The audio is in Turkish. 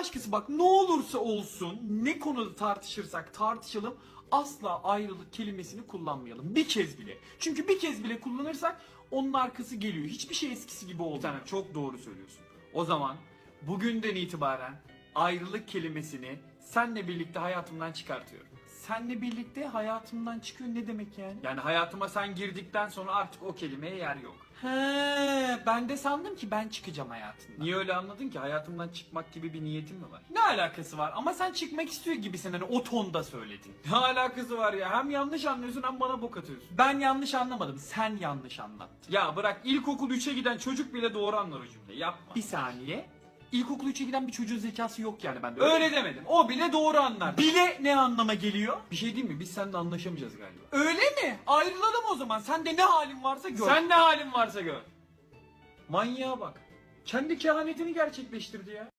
Aşkısı bak ne olursa olsun ne konuda tartışırsak tartışalım asla ayrılık kelimesini kullanmayalım. Bir kez bile. Çünkü bir kez bile kullanırsak onun arkası geliyor. Hiçbir şey eskisi gibi olmuyor. Sen çok doğru söylüyorsun. O zaman bugünden itibaren ayrılık kelimesini senle birlikte hayatımdan çıkartıyorum. Senle birlikte hayatımdan çıkıyor ne demek yani? Yani hayatıma sen girdikten sonra artık o kelimeye yer yok. He, ben de sandım ki ben çıkacağım hayatından. Niye öyle anladın ki? Hayatımdan çıkmak gibi bir niyetin mi var? Ne alakası var? Ama sen çıkmak istiyor gibisin hani o tonda söyledin. Ne alakası var ya? Hem yanlış anlıyorsun hem bana bok atıyorsun. Ben yanlış anlamadım. Sen yanlış anlattın. Ya bırak ilkokul 3'e giden çocuk bile doğru anlar o cümleyi. Yapma. Bir saniye. İlkokul 3'e giden bir çocuğun zekası yok yani bende. Öyle demedim. O bile doğru anlar. Bile ne anlama geliyor? Bir şey değil mi? Biz seninle anlaşamayacağız galiba. Öyle mi? Ayrılalım o zaman. Sen de ne halin varsa gör. Sen ne halin varsa gör. Manyağa bak. Kendi kehanetini gerçekleştirdi ya.